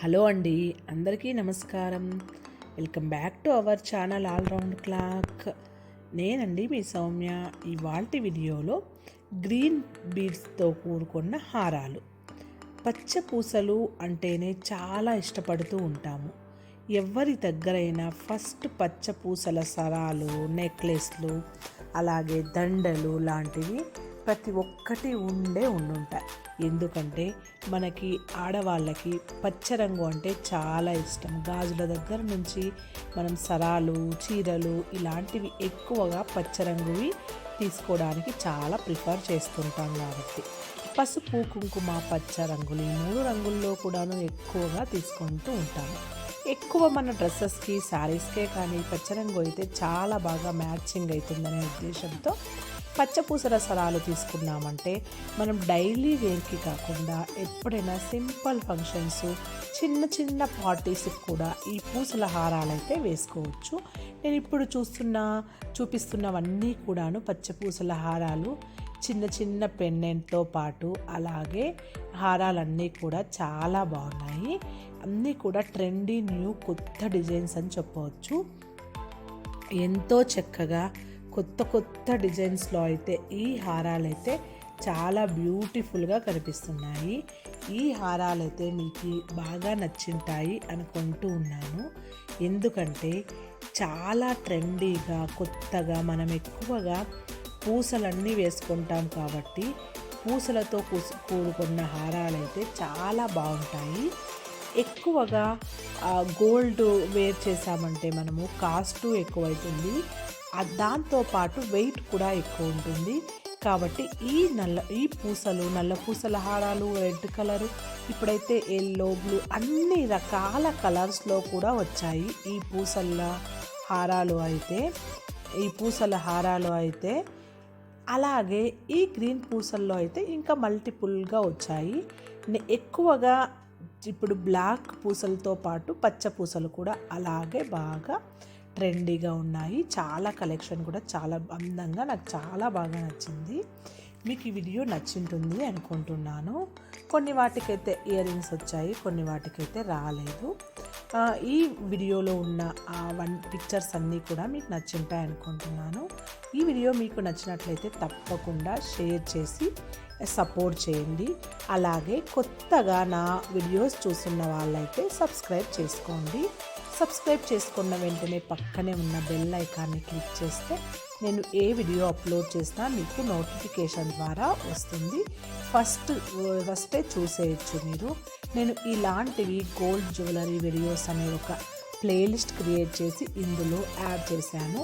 Hello అండి అందరికీ నమస్కారం. Welcome back to our channel All Round Clock. నేనండి మీ సౌమ్య. ఇవాల్టి వీడియోలో గ్రీన్ బీడ్స్తో కూడుకున్న హారాలు. పచ్చ పూసలు అంటేనే చాలా ఇష్టపడుతూ ఉంటాము. ఎవరి దగ్గరైనా ఫస్ట్ పచ్చ పూసల సరాలు నెక్లెస్లు అలాగే దండలు లాంటివి ప్రతి ఒక్కటి ఉండే ఉండుంటాయి. ఎందుకంటే మనకి ఆడవాళ్ళకి పచ్చ రంగు అంటే చాలా ఇష్టం. గాజుల దగ్గర నుంచి మనం సరాలు చీరలు ఇలాంటివి ఎక్కువగా పచ్చ రంగువి తీసుకోవడానికి చాలా ప్రిఫర్ చేస్తుంటాం కాబట్టి. పసుపు కుంకుమ పచ్చ రంగులు ఈ మూడు రంగుల్లో కూడాను ఎక్కువగా తీసుకుంటూ ఉంటాము. ఎక్కువ మన డ్రెస్సెస్కి శారీస్కే కానీ పచ్చరంగు అయితే చాలా బాగా మ్యాచింగ్ అవుతుందనే ఉద్దేశంతో పచ్చపూస సరాలు తీసుకున్నామంటే మనం డైలీ వేర్కి కాకుండా ఎప్పుడైనా సింపుల్ ఫంక్షన్స్ చిన్న చిన్న పార్టీస్కి కూడా ఈ పూసల హారాలైతే వేసుకోవచ్చు. నేను ఇప్పుడు చూస్తున్న చూపిస్తున్నవన్నీ కూడాను పచ్చపూసల హారాలు చిన్న చిన్న పెన్నెంట్తో పాటు అలాగే హారాలన్నీ కూడా చాలా బాగున్నాయి. అన్నీ కూడా ట్రెండీ న్యూ కొత్త డిజైన్స్ అని చెప్పవచ్చు. ఎంతో చక్కగా కొత్త కొత్త డిజైన్స్లో అయితే ఈ హారాలైతే చాలా బ్యూటిఫుల్గా కనిపిస్తున్నాయి. ఈ హారాలు అయితే మీకు బాగా నచ్చింటాయి అనుకుంటూ ఉన్నాను. ఎందుకంటే చాలా ట్రెండీగా కొత్తగా మనం ఎక్కువగా పూసలన్నీ వేసుకుంటాం కాబట్టి పూసలతో కూడుకున్న హారాలు అయితే చాలా బాగుంటాయి. ఎక్కువగా గోల్డ్ వేర్ చేసామంటే మనము కాస్ట్ ఎక్కువైతుంది. దాంతోపాటు వెయిట్ కూడా ఎక్కువ ఉంటుంది. కాబట్టి ఈ నల్ల ఈ పూసలు నల్ల పూసల హారాలు రెడ్ కలరు ఇప్పుడైతే ఎల్లో బ్లూ అన్ని రకాల కలర్స్లో కూడా వచ్చాయి ఈ పూసల హారాలు అయితే. ఈ పూసల హారాలు అయితే. అలాగే ఈ గ్రీన్ పూసల్లో అయితే ఇంకా మల్టిపుల్గా వచ్చాయి. ఎక్కువగా ఇప్పుడు బ్లాక్ పూసలతో పాటు పచ్చ పూసలు కూడా అలాగే బాగా ట్రెండీగా ఉన్నాయి. చాలా కలెక్షన్ కూడా చాలా అందంగా నాకు చాలా బాగా నచ్చింది. మీకు ఈ వీడియో నచ్చింటుంది అనుకుంటున్నాను. కొన్ని వాటికైతే ఇయర్ రింగ్స్ వచ్చాయి కొన్ని వాటికైతే రాలేదు. ఈ వీడియోలో ఉన్న ఆ వన్ పిక్చర్స్ అన్నీ కూడా మీకు నచ్చింటాయి అనుకుంటున్నాను. ఈ వీడియో మీకు నచ్చినట్లయితే తప్పకుండా షేర్ చేసి సపోర్ట్ చేయండి. అలాగే కొత్తగా నా వీడియోస్ చూస్తున్న వాళ్ళైతే సబ్స్క్రైబ్ చేసుకోండి. సబ్స్క్రైబ్ చేసుకున్న వెంటనే పక్కనే ఉన్న బెల్ ఐకాన్ని క్లిక్ చేస్తే నేను ఏ వీడియో అప్లోడ్ చేసినా మీకు నోటిఫికేషన్ ద్వారా వస్తుంది. ఫస్ట్ ఫస్టే చూసేయచ్చు మీరు. నేను ఇలాంటివి గోల్డ్ జ్యువెలరీ వీడియోస్ అనే ఒక ప్లేలిస్ట్ క్రియేట్ చేసి ఇందులో యాడ్ చేశాను.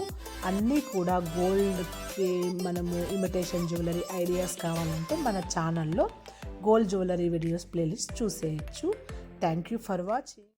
అన్నీ కూడా గోల్డ్కి మనము ఇమిటేషన్ జ్యువెలరీ ఐడియాస్ కావాలంటే మన ఛానల్లో gold jewellery videos playlist చూసేయచ్చు. Thank you for watching